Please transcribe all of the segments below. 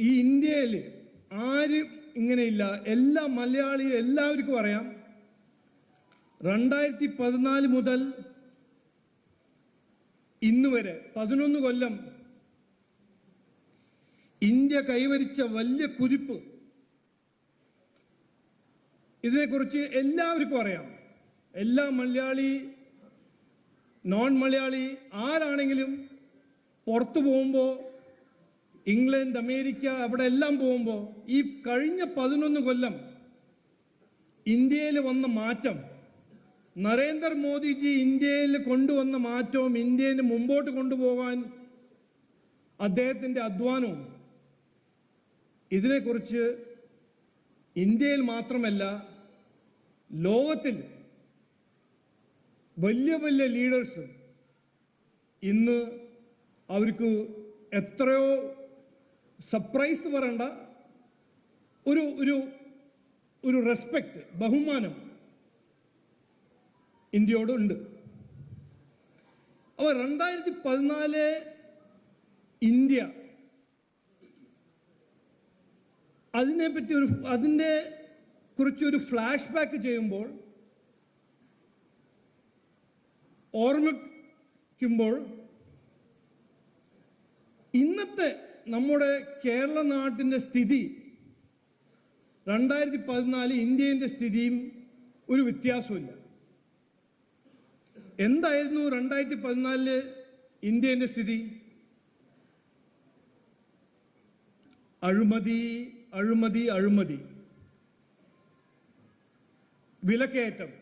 ഈ ഇന്ത്യയിൽ ആരും ഇങ്ങനെയില്ല എല്ലാ മലയാളിയും എല്ലാവർക്കും അറിയാം. രണ്ടായിരത്തി പതിനാല് മുതൽ ഇന്ന് വരെ പതിനൊന്ന് കൊല്ലം ഇന്ത്യ കൈവരിച്ച വലിയ കുതിപ്പ്. ഇതിനെക്കുറിച്ച് എല്ലാവർക്കും അറിയാം. എല്ലാ മലയാളി നോൺ മലയാളി ആരാണെങ്കിലും പുറത്തു പോകുമ്പോൾ ഇംഗ്ലണ്ട് അമേരിക്ക അവിടെ എല്ലാം പോകുമ്പോൾ ഈ കഴിഞ്ഞ പതിനൊന്ന് കൊല്ലം ഇന്ത്യയിൽ വന്ന മാറ്റം നരേന്ദ്രമോദിജി ഇന്ത്യയിൽ കൊണ്ടുവന്ന മാറ്റവും ഇന്ത്യയിൽ മുമ്പോട്ട് കൊണ്ടുപോകാൻ അദ്ദേഹത്തിന്റെ അധ്വാനവും ഇതിനെക്കുറിച്ച് ഇന്ത്യയിൽ മാത്രമല്ല ലോകത്തിൽ വലിയ വലിയ ലീഡേഴ്സ് ഇന്ന് അവർക്ക് എത്രയോ സർപ്രൈസ് എന്ന് പറയണ്ട. ഒരു ഒരു ഒരു റെസ്പെക്റ്റ് ബഹുമാനം ഇന്ത്യയോടുണ്ട് അപ്പോൾ രണ്ടായിരത്തി പതിനാല് ഇന്ത്യ അതിനെപ്പറ്റി ഒരു അതിന്റെ കുറിച്ചൊരു ഫ്ലാഷ് ബാക്ക് ചെയ്യുമ്പോൾ ഓർമ്മിക്കുമ്പോൾ ഇന്നത്തെ നമ്മുടെ കേരള നാട്ടിന്റെ സ്ഥിതി രണ്ടായിരത്തി പതിനാല് ഇന്ത്യന്റെ സ്ഥിതിയും ഒരു വ്യത്യാസമില്ല എന്തായിരുന്നു രണ്ടായിരത്തി പതിനാലിൽ ഇന്ത്യന്റെ സ്ഥിതി? അഴിമതി അഴിമതി അഴിമതി. വിലക്കയറ്റം.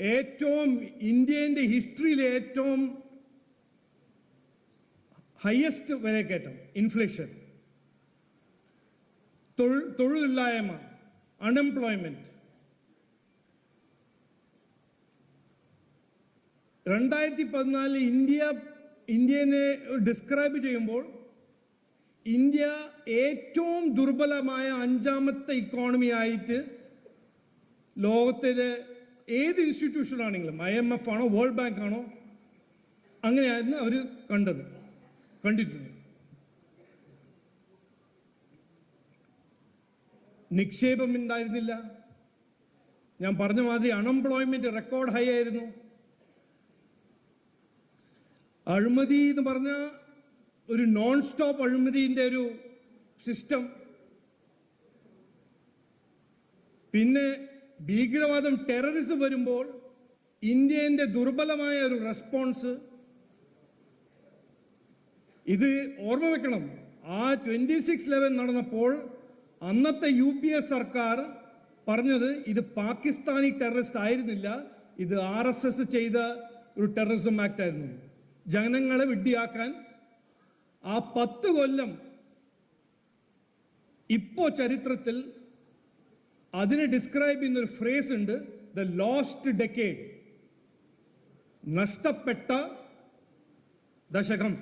ഏറ്റവും ഇന്ത്യന്റെ ഹിസ്റ്ററിയിലെ ഏറ്റവും ഹയസ്റ്റ് വിലക്കയറ്റം ഇൻഫ്ലേഷൻ തൊഴിൽ തൊഴിലില്ലായ്മ. അൺഎംപ്ലോയ്മെന്റ് രണ്ടായിരത്തി പതിനാലിൽ ഇന്ത്യ ഇന്ത്യനെ ഡിസ്ക്രൈബ് ചെയ്യുമ്പോൾ ഇന്ത്യ ഏറ്റവും ദുർബലമായ അഞ്ചാമത്തെ ഇക്കോണമി ആയിട്ട് ലോകത്തിലെ ഏത് ഇൻസ്റ്റിറ്റ്യൂഷൻ ആണെങ്കിലും ഐ എം എഫ് ആണോ വേൾഡ് ബാങ്ക് ആണോ അങ്ങനെയായിരുന്നു അവർ കണ്ടത്. കണ്ടിട്ടുണ്ട്. നിക്ഷേപം ഉണ്ടായിരുന്നില്ല. ഞാൻ പറഞ്ഞ മാതിരി അൺഎംപ്ലോയ്മെന്റ് റെക്കോർഡ് ഹൈ ആയിരുന്നു. അഴിമതി എന്ന് പറഞ്ഞ ഒരു നോൺ സ്റ്റോപ്പ് അഴിമതിന്റെ ഒരു സിസ്റ്റം പിന്നെ ഭീകരവാദം ടെററിസം വരുമ്പോൾ ഇന്ത്യന്റെ ദുർബലമായ ഒരു റെസ്പോൺസ് ഇത് ഓർമ്മ വെക്കണം. ആ ട്വന്റി സിക്സ് ലെവൻ നടന്നപ്പോൾ അന്നത്തെ യു പി എ സർക്കാർ പറഞ്ഞത് ഇത് പാകിസ്ഥാനി ടെററിസ്റ്റ് ആയിരുന്നില്ല ഇത് ആർ എസ് എസ് ചെയ്ത ഒരു ടെററിസം ആക്ട് ആയിരുന്നു. ജനങ്ങളെ വിഡ്ഢിയാക്കാൻ ആ പത്ത് കൊല്ലം ഇപ്പോ ചരിത്രത്തിൽ അതിനെ ഡിസ്ക്രൈബ് ചെയ്യുന്ന ഒരു ഫ്രേസ് ഉണ്ട് ദ ലോസ്റ്റ് ഡെക്കേഡ് നഷ്ടപ്പെട്ട ദശകം.